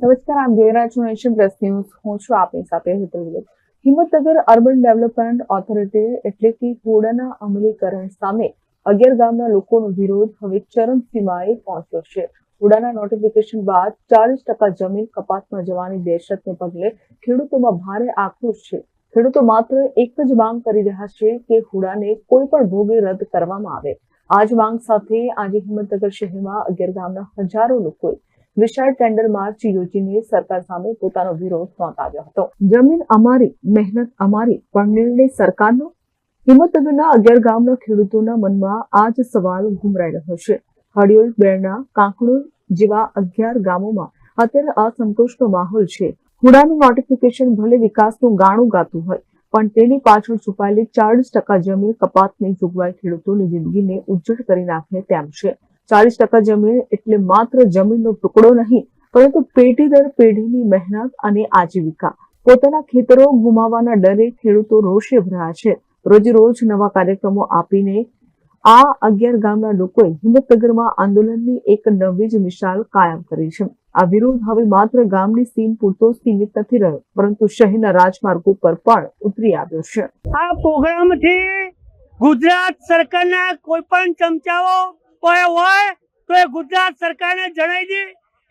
નમસ્કાર આમ જોઈ રહ્યા છો નેશન પ્રેસ ન્યૂઝ. હું છું આપની સાથે વિગત હિંમતનગર અર્બન ડેવલપમેન્ટ ઓથોરિટી એટલે કે હુડાના અમલીકરણ સામે અગિયાર ગામના લોકોનો વિરોધ હવે ચરમ સીમાએ પહોંચ્યો છે. હુડાના નોટિફિકેશન બાદ ચાલીસ ટકા જમીન કપાતમાં જવાની દહેશતને પગલે ખેડૂતોમાં ભારે આક્રોશ છે. ખેડૂતો માત્ર એક જ માંગ કરી રહ્યા છે કે હુડાને કોઈ પણ ભોગે રદ કરવામાં આવે. આ જ માંગ સાથે આજે હિંમતનગર શહેરમાં અગિયાર ગામના હજારો લોકોએ વિશાળ ટેન્ડર માર્ચ યોજીને સરકાર સામે પોતાનો વિરોધ નોંધાવ્યો હતો. જમીન અમારી, મહેનત અમારી, પણ નિર્ણય સરકારનો? હિંમતનગરના અગિયાર ગામના ખેડૂતોના મનમાં આ જ સવાલ ઘુમરાઈ રહ્યો છે. હડિયોલ બેરણા, કાંકણોલ જેવા અગિયાર ગામોમાં અત્યારે અસંતોષનો માહોલ છે. હુડાનું નોટિફિકેશન ભલે વિકાસનું ગાણું ગાતું હોય, પણ તેની પાછળ છુપાયેલી ચાલીસ ટકા જમીન કપાતની જોગવાઈ ખેડૂતોની જિંદગીને ઉજ્જડ કરી નાખે તેમ છે. ચાલીસ ટકા જમીન એટલે માત્ર જમીનનો ટુકડો નહીં, પરંતુ પેઢી દર પેઢીની મહેનત અને આજીવિકા. પોતાના ખેતરો ગુમાવવાના ડરે ખેડૂતો રોષે ભરાયા છે. રોજ રોજ નવા કાર્યક્રમો આપીને આ અગિયાર ગામના લોકોએ હિંમતનગરમાં આંદોલનની એક નવી જ મિસાલ કાયમ કરી છે. આ વિરોધ હવે માત્ર ગામની સીમ પૂરતો સીમિત નથી રહ્યો, પરંતુ શહેરના રાજમાર્ગો પર પણ ઉતરી આવ્યો છે. આ પ્રોગ્રામથી ગુજરાત સરકારના કોઈ પણ ચમચાઓ કોઈ હોય, તો એ ગુજરાત સરકારને જણાવી દે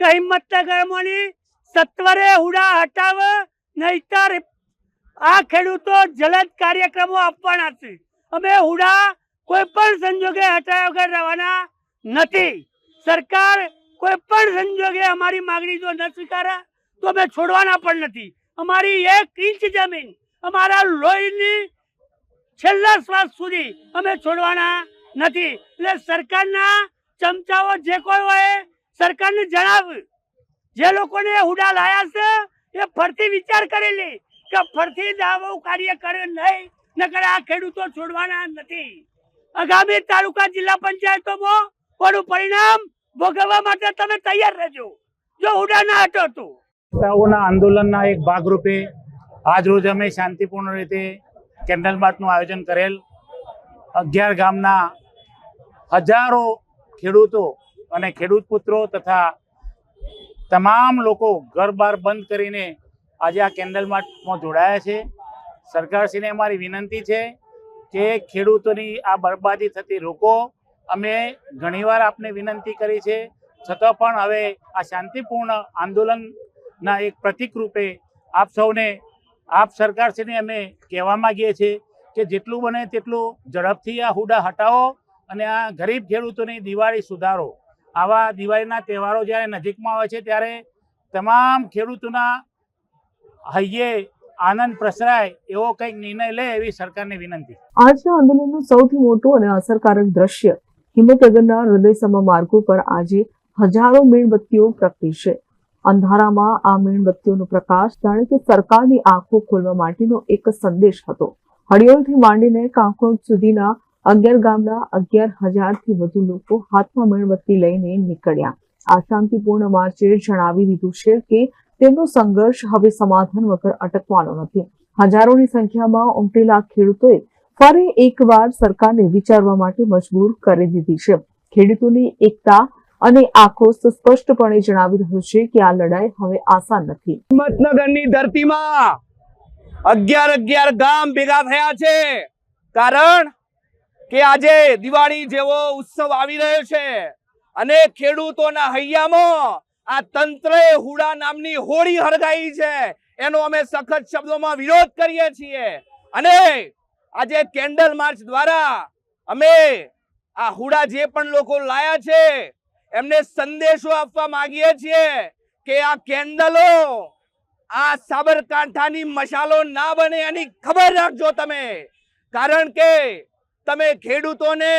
કે હિંમતનગરમાંની સત્વરે હુડા હટાવ, નહીતર આ ખેડૂતો જલદ કાર્યક્રમો આપવાના છે. અમે હુડા કોઈ પણ સંજોગે હટાવ્યા વગર રહેવાના નથી. સરકાર કોઈ પણ સંજોગે અમારી માગણી જો ન સ્વીકારે, તો અમે છોડવાના પણ નથી. અમારી એક ઇંચ જમીન, અમારા લોહીની છેલ્લા શ્વાસ સુધી અમે છોડવાના નથી. એટલે સરકારના ચમચાઓ જે કોઈ હોય સરકારને જણાવ. જે લોકોને હુડા લાયા છે, એ ફરતી વિચાર કરેલી કે ફરતી દાવો કાર્ય કરે નહીં, નકર આ ખેડૂતો છોડવાના નથી. આગામી તાલુકા જિલ્લા પંચાયતોમાં કોનું પરિણામ ભોગવવા માટે તમે તૈયાર રહેજો. જો હુડા ના હટો તો. તાઓના આંદોલનના એક ભાગરૂપે આજરોજ અમે શાંતિપૂર્ણ રીતે કેન્ડલ માર્ચનું આયોજન કરેલ અગિયાર ગામના હજારો ખેડૂતો અને ખેડૂત પુત્રો તથા તમામ લોકો ઘર બાર બંધ કરીને આજે આ કેન્ડલમાં જોડાયા છે. સરકારશ્રીને અમારી વિનંતી છે કે ખેડૂતોની આ બરબાદી થતી રોકો. અમે ઘણીવાર આપને વિનંતી કરી છે. છતાં પણ હવે આ શાંતિપૂર્ણ આંદોલનના એક પ્રતિક રૂપે આપ સૌને, આપ સરકારશ્રીને અમે કહેવા માંગીએ છીએ કે જેટલું બને તેટલું ઝડપથી આ હુડા હટાવો. અને આ ગરીબ ખેડૂતોની દિવાળી સુધારો. આવા દિવાળીના તહેવારો જ્યારે નજીકમાં આવે છે, ત્યારે તમામ ખેડૂતોના હૈયે આનંદ પ્રસરાય એવો કંઈક નિર્ણય લે એવી સરકારને વિનંતી. આજના આંદોલનનું સૌથી મોટું અને અસરકારક દ્રશ્ય હિંમતનગરના હૃદયસમા માર્ગો પર આજે હજારો મીણબત્તીઓ પ્રગટી છે. અંધારામાં આ મીણબત્તીઓનો પ્રકાશ જાણે કે સરકારની આંખો ખોલવા માટેનો એક સંદેશ હતો. હડિયોલથી માંડીને કાંકરોજ સુધીના અગિયાર ગામના અગિયાર હજારથી વધુ લોકો હાથમાં મીણબત્તી લઈને નીકળ્યા. આ શાંતિપૂર્ણ માર્ચે જણાવી દીધું છે કે તેમનો સંઘર્ષ હવે સમાધાન વગર અટકવાનો નથી. હજારોની સંખ્યામાં ઉમટેલા ખેડૂતોએ ફરી એકવાર સરકારને વિચારવા માટે મજબૂર કરી દીધી છે. ખેડૂતોની એકતા અને આક્રોશ સ્પષ્ટપણે જણાવી રહ્યો છે કે આ લડાઈ હવે આસાન નથી. હિંમતનગરની ધરતીમાં અગિયાર અગિયાર ગામ ભેગા થયા છે. કારણ કે આજે દિવાળી જેવો ઉત્સવ આવી રહ્યો છે. અને ખેડૂતોના હૈયામાં આ તંત્રએ હુડા નામની હોળી હળગાઈ છે. એનો અમે સખત શબ્દોમાં વિરોધ કરીએ છીએ. અને આજે કેન્ડલ માર્ચ દ્વારા અમે આ હુડા જે પણ લોકો લાયા છે, એમને સંદેશો આપવા માંગીએ છીએ કે આ કેન્ડલો આ સાબરકાંઠાની મશાલો ના બને એની ખબર રાખજો તમે. કારણ કે તમે ખેડૂતોને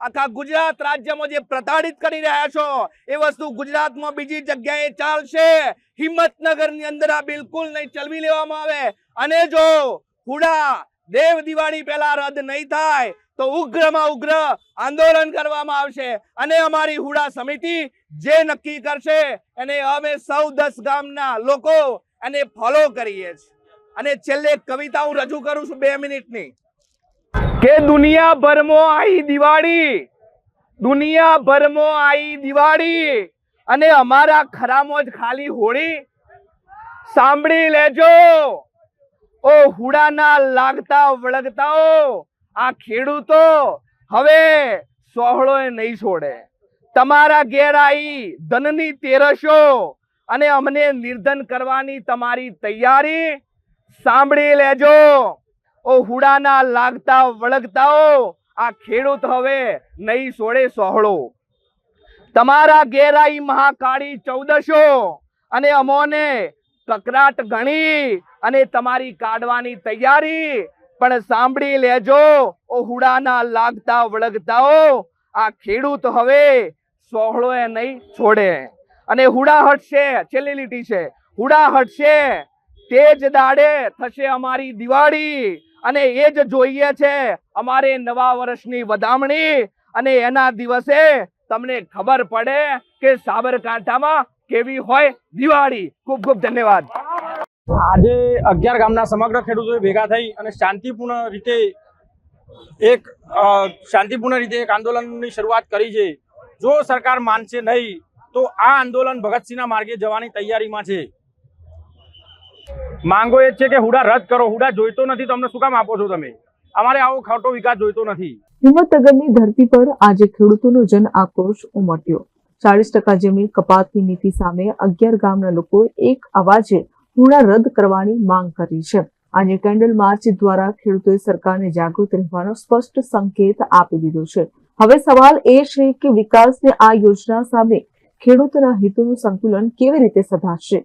આખા ગુજરાત રાજ્યમાં જે પ્રતાડિત કરી રહ્યા છો, એ વસ્તુ ગુજરાતમાં બીજી જગ્યાએ ચાલશે. હિંમતનગરની અંદર આ બિલકુલ નહીં ચલવી લેવામાં આવે. અને જો હુડા દેવ દિવાળી પહેલા રદ નહીં થાય, તો ઉગ્રમાં ઉગ્ર આંદોલન કરવામાં આવશે. અને અમારી હુડા સમિતિ જે નક્કી કરશે, એને અમે સૌ દસ ગામના લોકો એને ફોલો કરીએ છીએ. અને છેલ્લે કવિતા હું રજૂ કરું છું બે મિનિટની. કે દુનિયાભરમાં આવી દિવાળી? દુનિયાભરમાં આવી દિવાળી? અને અમારા ખરામાં જ ખાલી હોળી? સાંભળી લેજો. ઓ હુડાના લાગતા વળગતાઓ, આ ખેડૂતો હવે સોહળોએ નહીં છોડે. તમારા ઘેર આવી ધનની તેરસો અને અમને નિર્ધન કરવાની તમારી તૈયારી? સાંભળી લેજો. ઓ હુડાના લાગતા વળગતાઓ, આ ખેડૂત હવે નહીં છોડે સોહળો. તમારા ગેરાઈ મહાકાળી ચૌદશો અને અમોને કકરાટ ગણી અને તમારી કાઢવાની તૈયારી, પણ સાંભળી લેજો, ઓ હુડાના લાગતા વળગતાઓ, આ ખેડૂત હવે સોહળોએ નહીં છોડે. અને હુડા હટશે, છેલ્લી લીટી છે. હુડા હટશે, તે જ દાડે થશે અમારી દિવાળી. અને એ જ જોઈએ છે અમારે નવા વર્ષની વધામણી. અને એના દિવસે તમને ખબર પડે કે સાબરકાંઠામાં કેવી હોય દિવાળી. ખૂબ ખૂબ ધન્યવાદ. આજે અગિયાર ગામના સમગ્ર ખેડૂતો ભેગા થઈ અને શાંતિપૂર્ણ રીતે એક શાંતિપૂર્ણ રીતે એક આંદોલનની શરૂઆત કરી છે. જો સરકાર માનશે નહીં, તો આ આંદોલન ભગતસિંહના માર્ગે જવાની તૈયારીમાં છે. માંગો એ છે કે હુડા રદ કરો, હુડા જોઈતો નથી તમને શું કામ આપો છો તમે? અમારે આવો ખોટો વિકાસ જોઈતો નથી. હિંમતનગરની ધરતી પર આજે ખેડૂતોનો જન આક્રોશ ઉમટ્યો. ચાલીસ ટકા જમીન કપાતની નીતિ સામે અગિયાર ગામના લોકોએ એક અવાજે હુડા રદ કરવાની માંગ કરી છે. આજે કેન્ડલ માર્ચ દ્વારા ખેડૂતોએ સરકારને જાગૃત રહેવાનો સ્પષ્ટ સંકેત આપી દીધો છે. હવે સવાલ એ છે કે વિકાસની આ યોજના સામે ખેડૂતોના હિતોનું સંતુલન કેવી રીતે સધાશે?